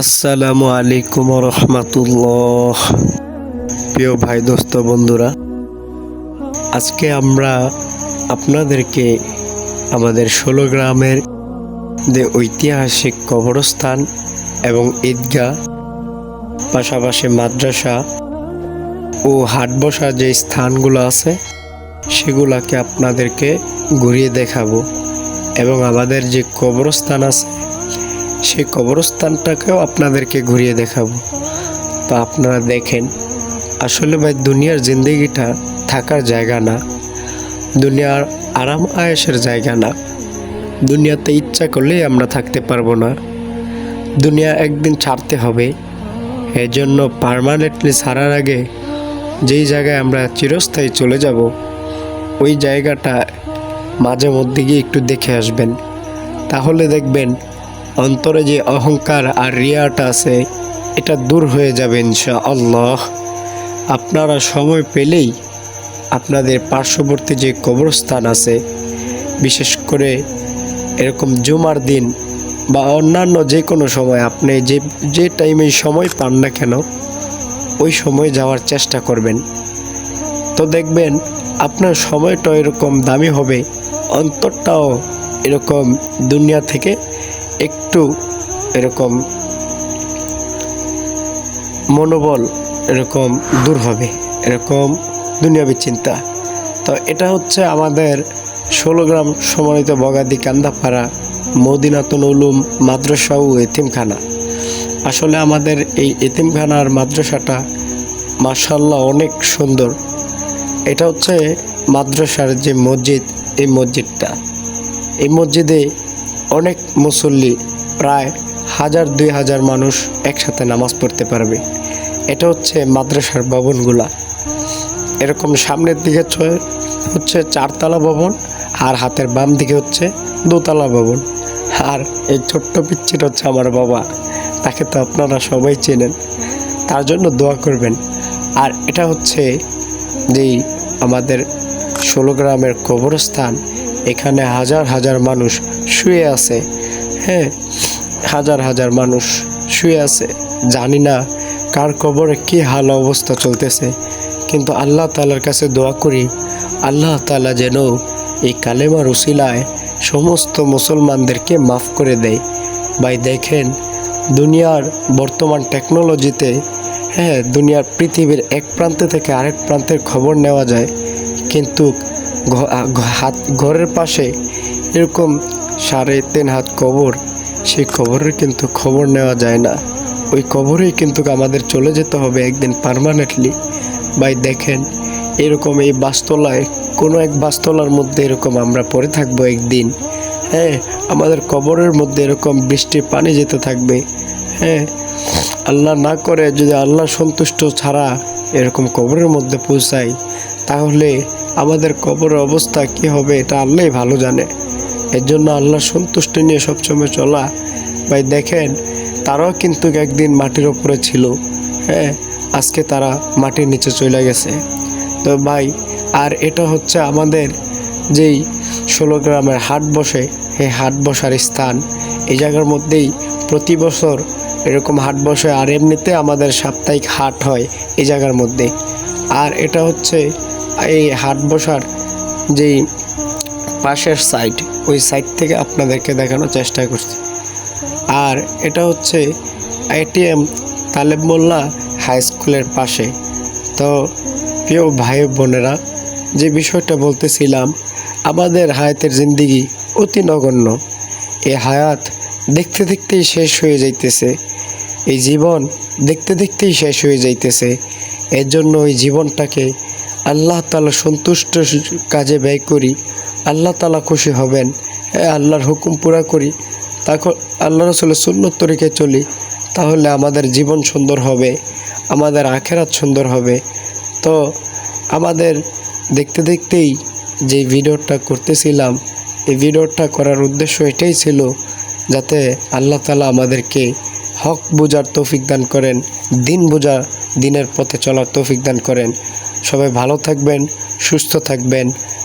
আসসালামু আলাইকুম রহমাতুল্লাহ। প্রিয় ভাই, দোস্ত, বন্ধুরা, আজকে আমরা আপনাদেরকে আমাদের ষোলো গ্রামের যে ঐতিহাসিক কবরস্থান এবং ঈদগাহ, পাশাপাশি মাদ্রাসা ও হাট বসা যে স্থানগুলো আছে, সেগুলাকে আপনাদেরকে ঘুরিয়ে দেখাবো এবং আমাদের যে কবরস্থান আছে সেই কবরস্থানটাকেও আপনাদেরকে ঘুরিয়ে দেখাবো। তো আপনারা দেখেন, আসলে ভাই দুনিয়ার জিন্দগিটা থাকার জায়গা না, দুনিয়ার আরাম আয়েসের জায়গা না, দুনিয়াতে ইচ্ছা করলেই আমরা থাকতে পারব না। দুনিয়া একদিন ছাড়তে হবে এই জন্য পারমানেন্টলি ছাড়ার আগে যেই জায়গায় আমরা চিরস্থায়ী চলে যাব, ওই জায়গাটা মাঝে মধ্যে গিয়ে একটু দেখে আসবেন। তাহলে দেখবেন অন্তরে যে অহংকার আর রিয়াটা আছে, এটা দূর হয়ে যাবে ইনশা আল্লাহ আপনারা সময় পেলেই আপনাদের পার্শ্ববর্তী যে কবরস্থান আছে, বিশেষ করে এরকম জুমার দিন বা অন্যান্য যে কোনো সময় আপনি যে যে টাইমে সময় পান না কেন, ওই সময় যাওয়ার চেষ্টা করবেন। তো দেখবেন আপনার সময়টা এরকম দামি হবে, অন্তরটাও এরকম দুনিয়া থেকে একটু এরকম মনোবল এরকম দূর হবে, এরকম দুনিয়াবী চিন্তা। তো এটা হচ্ছে আমাদের ষোলো গ্রাম সমন্বিত বগাদি কান্দাপাড়া মদিনাতুন উলুম মাদ্রাসা ও এতিমখানা। আসলে আমাদের এই এতিমখানার মাদ্রাসাটা মার্শাল্লাহ অনেক সুন্দর। এটা হচ্ছে মাদ্রাসার যে মসজিদ, এই মসজিদটা। এই মসজিদে অনেক মুসল্লি প্রায় হাজার, দুই হাজার মানুষ একসাথে নামাজ পড়তে পারবে। এটা হচ্ছে মাদ্রাসার ভবনগুলা। এরকম সামনের দিকে হচ্ছে চারতলা ভবন আর হাতের বাম দিকে হচ্ছে দোতলা ভবন। আর এই ছোট্ট পিচ্ছির হচ্ছে আমার বাবা। তাকে তো আপনারা সবাই চেনেন। তার জন্য দোয়া করবেন। আর এটা হচ্ছে যেই আমাদের ষোলো গ্রামের কবরস্থান। এখানে হাজার হাজার মানুষ শুয়ে আছে। হ্যাঁ হাজার হাজার মানুষ শুয়ে আছে। জানি না কার কবরে কী হাল অবস্থা চলতেছে, কিন্তু আল্লাহ তালার কাছে দোয়া করি, আল্লাহ তালা যেন এই কালেমার উসিলায় সমস্ত মুসলমানদেরকে মাফ করে দেয়। ভাই, দেখেন, দুনিয়ার বর্তমান টেকনোলজিতে হ্যাঁ দুনিয়ার পৃথিবীর এক প্রান্ত থেকে আরেক প্রান্তের খবর নেওয়া যায়, কিন্তু হাত ঘরের পাশে এরকম সাড়ে তিন হাত কবর, সেই কবরের কিন্তু খবর নেওয়া যায় না। ওই কবরেই কিন্তু আমাদের চলে যেতে হবে একদিন পারমানেন্টলি ভাই, দেখেন, এরকম এই বাস্তলায়, কোনো এক বাস্তলার মধ্যে এরকম আমরা পড়ে থাকব একদিন। হ্যাঁ আমাদের কবরের মধ্যে এরকম বৃষ্টির পানি যেতে থাকবে। হ্যাঁ আল্লাহ না করে যদি আল্লাহ সন্তুষ্ট ছাড়া এরকম কবরের মধ্যে পৌঁছাই তাহলে আমাদের কবরের অবস্থা কি হবে, এটা আল্লাহই ভালো জানে। এর জন্য আল্লাহ সন্তুষ্টি নিয়ে সবসময় চলা। ভাই, দেখেন, তারাও কিন্তু একদিন মাটির ওপরে ছিল। হ্যাঁ আজকে তারা মাটির নিচে চলে গেছে। তো ভাই, আর এটা হচ্ছে আমাদের যেই ষোলো গ্রামের হাট বসে, এই হাট বসার স্থান। এই জায়গার মধ্যেই প্রতি বছর এরকম হাট বসে, আর এমনিতে আমাদের সাপ্তাহিক হাট হয় এই জায়গার মধ্যে। আর এটা হচ্ছে এই হাট বসার যেই পাশের সাইড ওই সাইড থেকে আপনাদেরকে দেখানোর চেষ্টা করছি। আর এটা হচ্ছে এটিএম তালেব মোল্লা হাই স্কুলের পাশে। তো প্রিয় ভাই বোনেরা, যে বিষয়টা বলতেছিলাম, আমাদের হায়াতের জিন্দিগি অতি নগণ্য। এই হায়াত দেখতে দেখতেই শেষ হয়ে যাইতেছে। এই জীবন দেখতে দেখতেই শেষ হয়ে যাইতেছে। এর জন্য ওই জীবনটাকে আল্লাহ তালা সন্তুষ্ট কাজে ব্যয় করি আল্লাহ তালা খুশি হবেন। আল্লাহর হুকুম পুরা করি তখন আল্লাহ রসুলের সুন্নত তরিকে চলি, তাহলে আমাদের জীবন সুন্দর হবে, আমাদের আখেরাত সুন্দর হবে। তো আমাদের দেখতে দেখতেই যে ভিডিওটা করতেছিলাম, এই ভিডিওটা করার উদ্দেশ্য এটাই ছিল যাতে আল্লাহ তালা আমাদেরকে হক বোঝার তৌফিক দান করেন, দিন বোঝা, দিনের পথে চলার তৌফিক দান করেন। সবাই ভালো থাকবেন, সুস্থ থাকবেন।